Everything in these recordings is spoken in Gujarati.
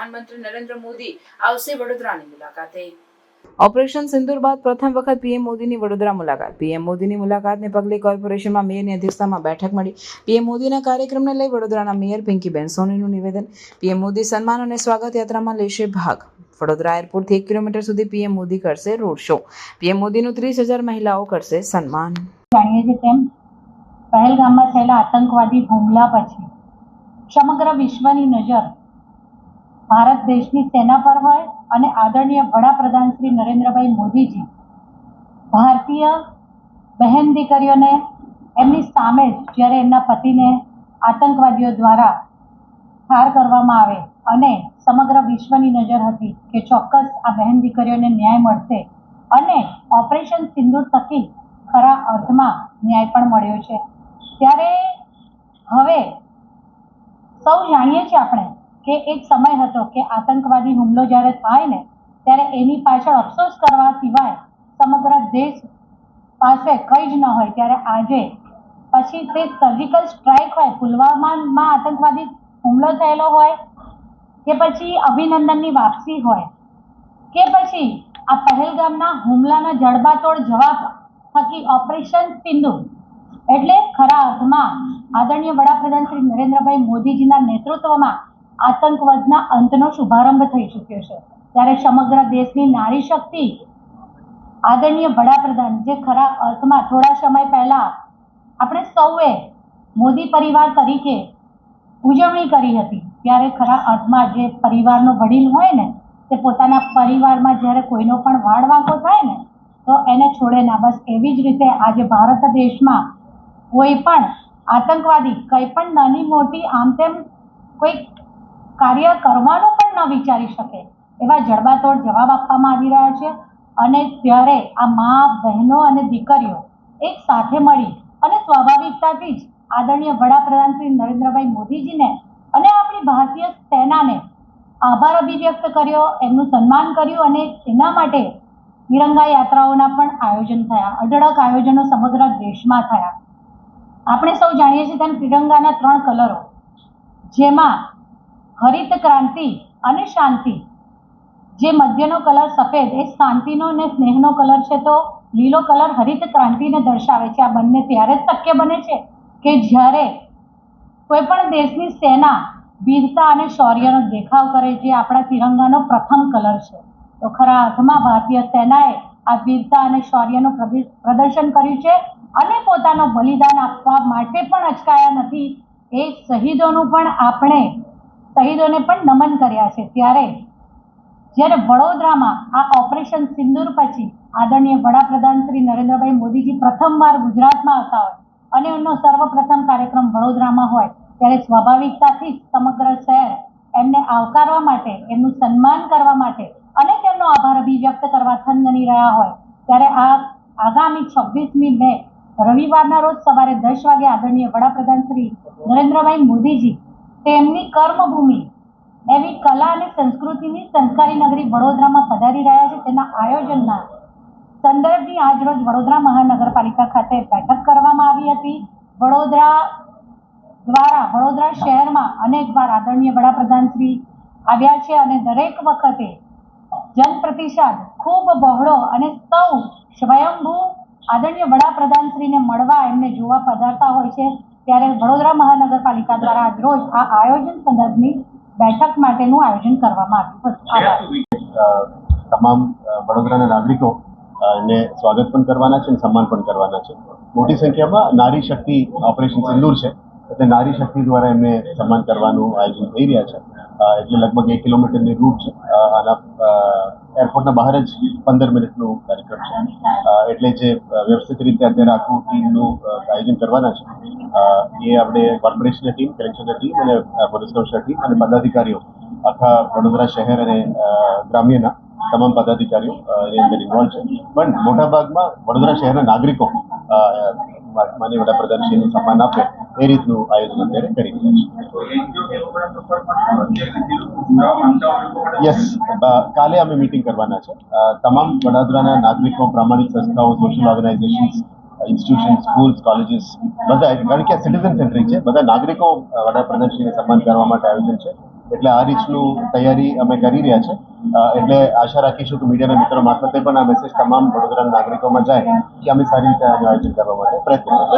પ્રધાનમંત્રી નરેન્દ્ર મોદી આવશે વડોદરાની મુલાકાતે. ઓપરેશન સિંદુર બાદ પ્રથમ વખત પીએમ મોદીની વડોદરા મુલાકાત. પીએમ મોદીની મુલાકાતને પગલે કોર્પોરેશનમાં મેયરની અધ્યક્ષતામાં બેઠક મળી. પીએમ મોદીના કાર્યક્રમને લઈ વડોદરાના મેયર પિંકીબેન સોનીનું નિવેદન. પીએમ મોદી સન્માન અને સ્વાગત યાત્રામાં લેશે ભાગ. વડોદરા એરપોર્ટથી એક કિલોમીટર સુધી પીએમ મોદી કરશે રોડ શો. પીએમ મોદીનું ત્રીસ હજાર મહિલાઓ કરશે સન્માન. જાણીએ છીએ તેમ પહેલગામમાં થયેલા આતંકવાદી હુમલા પછી સમગ્ર વિશ્વની નજર ભારત દેશની સેના પર હોય અને આદરણીય વડાપ્રધાન શ્રી નરેન્દ્રભાઈ મોદીજી. ભારતીય બહેન દીકરીઓને એમની સામે જ જ્યારે એમના પતિને આતંકવાદીઓ દ્વારા ઠાર કરવામાં આવે અને સમગ્ર વિશ્વની નજર હતી કે ચોક્કસ આ બહેન દીકરીઓને ન્યાય મળશે અને ઓપરેશન સિંદૂર થકી ખરા અર્થમાં ન્યાય પણ મળ્યો છે. ત્યારે હવે સૌ જાણીએ છીએ આપણે કે એક સમય હતો કે આતંકવાદી હુમલો જ્યારે થાય ને, ત્યારે એની પાછળ અફસોસ કરવા સિવાય સમગ્ર દેશ પાસે કંઈ જ ન હોય. ત્યારે આજે પછી તે સર્જિકલ સ્ટ્રાઇક હોય, પુલવામામાં આતંકવાદી હુમલો થયેલો હોય, કે પછી અભિનંદનની વાપસી હોય, કે પછી આ પહેલગામના હુમલાના જડબાતોડ જવાબ થકી ઓપરેશન સિંધુ. એટલે ખરા અર્થમાં આદરણીય વડાપ્રધાન શ્રી નરેન્દ્રભાઈ મોદીજીના નેતૃત્વમાં આતંકવાદના અંતનો શુભારંભ થઈ ચૂક્યો છે. ત્યારે સમગ્ર દેશની નારી શક્તિ આદરણીય વડાપ્રધાન જે ખરા અર્થમાં થોડા સમય પહેલા આપણે સૌએ મોદી પરિવાર તરીકે ઉજવણી કરી હતી, ત્યારે ખરા અર્થમાં જે પરિવારનો વડીલ હોય ને, તે પોતાના પરિવારમાં જ્યારે કોઈનો પણ વાળ વાંકો થાય ને, તો એને છોડે ના. બસ એવી જ રીતે આજે ભારત દેશમાં કોઈ પણ આતંકવાદી, કંઈ પણ નાની મોટી આમ તેમ કોઈ કાર્ય કરવાનું પણ ન વિચારી શકે. એવા જડબાતોડ જવાબ આપવામાં આવી રહ્યા છે અને ત્યારે આ મા, બહેનો અને દીકરીઓ એક સાથે મળી અને સ્વાભાવિકતાથી જ આદરણીય વડાપ્રધાન શ્રી નરેન્દ્રભાઈ મોદીજીને અને આપણી ભારતીય સેનાને આભાર અભિવ્યક્ત કર્યો, એમનું સન્માન કર્યું અને એના માટે તિરંગા યાત્રાઓના પણ આયોજન થયા, અઢળક આયોજનો સમગ્ર દેશમાં થયા. આપણે સૌ જાણીએ છીએ તેમ તિરંગાના ત્રણ કલરો, જેમાં હરિત ક્રાંતિ અને શાંતિ. જે મધ્યનો કલર સફેદ, એ શાંતિનો અને સ્નેહનો કલર છે તો લીલો કલર હરિત ક્રાંતિને દર્શાવે છે. આ બંને ત્યારે જ શક્ય બને છે કે જ્યારે કોઈ પણ દેશની સેના વીરતા અને શૌર્યનો દેખાવ કરે જે આપણા તિરંગાનો પ્રથમ કલર છે. તો ખરા અર્થમાં ભારતીય સેનાએ આ વીરતા અને શૌર્યનું પ્રદર્શન કર્યું છે અને પોતાનું બલિદાન આપવા માટે પણ અચકાયા નથી. એ શહીદોનું પણ આપણે શહીદોને પણ નમન કર્યા છે. ત્યારે જ્યારે વડોદરામાં આ ઓપરેશન સિંદૂર પછી આદરણીય વડાપ્રધાન શ્રી નરેન્દ્રભાઈ મોદીજી પ્રથમવાર ગુજરાતમાં આવતા હોય અને એમનો સર્વપ્રથમ કાર્યક્રમ વડોદરામાં હોય, ત્યારે સ્વાભાવિકતાથી જ સમગ્ર શહેર એમને આવકારવા માટે, એમનું સન્માન કરવા માટે અને તેમનો આભાર અભિવ્યક્ત કરવા થનગની રહ્યા હોય. ત્યારે આ આગામી છવ્વીસમી મે રવિવારના રોજ સવારે દસ વાગે આદરણીય વડાપ્રધાન શ્રી નરેન્દ્રભાઈ મોદીજી તેમની કર્મભૂમિ એવી કલા અને સંસ્કૃતિની સંસ્કારી નગરી વડોદરામાં પધારી રહ્યા છે. તેના આયોજનના સંદર્ભની આજરોજ વડોદરા મહાનગરપાલિકા ખાતે બેઠક કરવામાં આવી હતી. વડોદરા દ્વારા વડોદરા શહેરમાં અનેકવાર આદરણીય વડાપ્રધાન શ્રી આવ્યા છે અને દરેક વખતે જનપ્રતિસાદ ખૂબ બહોળો અને સૌ સ્વયંભૂ આદરણીય વડાપ્રધાન શ્રીને મળવા એમને જોવા પધારતા હોય છે. ત્યારે વડોદરા મહાનગરપાલિકા દ્વારા આજ રોજ આ આયોજન સંદર્ભની બેઠક માટેનું આયોજન કરવામાં આવ્યું હતું. તમામ વડોદરાના નાગરિકો ને સ્વાગત પણ કરવાના છે અને સન્માન પણ કરવાના છે. મોટી સંખ્યામાં નારી શક્તિ ઓપરેશન સિંદૂર છે. એટલે નારી શક્તિ દ્વારા એમને સન્માન કરવાનું આયોજન થઈ રહ્યા છે. એટલે લગભગ એક કિલોમીટરની રૂટ છે. આના એરપોર્ટના બહાર જ પંદર મિનિટનું કાર્યક્રમ છે. એટલે જે વ્યવસ્થિત રીતે અત્યારે આખું ટીમનું આયોજન કરવાના છે. એ આપણે કોર્પોરેશનની ટીમ કલેક્શનની ટીમ અને પોલીસ કમિશનર ટીમ અને પદાધિકારીઓ આખા વડોદરા શહેર અને ગ્રામ્યના તમામ પદાધિકારીઓ એની અંદર ઇન્વોલ્વ છે. પણ મોટાભાગમાં વડોદરા શહેરના નાગરિકો માન્ય વડાપ્રધાનશ્રીનું સન્માન આપે એ રીતનું આયોજન અત્યારે કરી રહ્યા છે. યસ કાલે અમે મીટિંગ કરવાના છે. તમામ વડોદરાના નાગરિકો, પ્રામાણિક સંસ્થાઓ social organisations institution schools colleges બધા કારણ કે સિટીઝન સેન્ટ્રિક છે. બધા નાગરિકો વડાપ્રધાનશ્રીને સન્માન કરવા માટે આયોજન છે. એટલે આ રીતનું તૈયારી અમે કરી રહ્યા છે. એટલે આશા રાખીશું કે મીડિયાના મિત્રો મારફતે પણ આ મેસેજ તમામ વડોદરાના નાગરિકોમાં જાય કે અમે સારી રીતે આનું આયોજન કરવા માટે પ્રયત્ન કરીશું.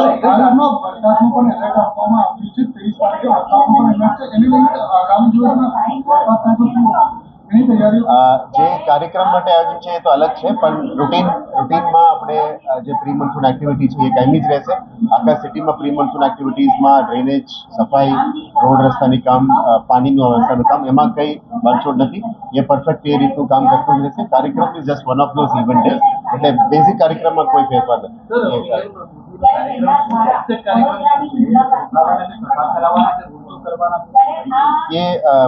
જે કાર્યક્રમ માટે આયોજન છે એ તો અલગ છે પણ રૂટીન રૂટીનમાં આપણે જે પ્રી મોન્સૂન એક્ટિવિટી છે એ કાયમી જ રહેશે. આખા સિટીમાં પ્રી મોન્સૂન એક્ટિવિટીઝમાં ડ્રેનેજ સફાઈ રોડ રસ્તાની કામ પાણીનું વ્યવસ્થાનું કામ એમાં કંઈ બાંધછોડ નથી. એ પરફેક્ટ એ રીતનું કામ કરતું રહેશે. કાર્યક્રમ is just one of those event એટલે બેઝિક કાર્યક્રમમાં કોઈ ફેરફાર નથી. એ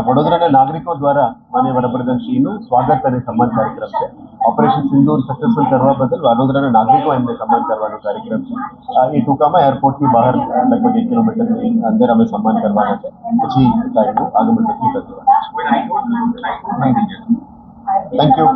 વડોદરાના નાગરિકો દ્વારા માન્ય વડાપ્રધાનશ્રીનું સ્વાગત અને સન્માન કાર્યક્રમ છે. ઓપરેશન સિંદૂર સક્સેસફુલ કરવા બદલ વડોદરાના નાગરિકો એમને સન્માન કરવાનો કાર્યક્રમ છે. એ ટૂંકામાં એરપોર્ટની બહાર લગભગ એક કિલોમીટરની અંદર અમે સન્માન કરવાના છે. પછી ફ્લાઇટનું આગમન નક્કી કરવાનું થેન્ક યુ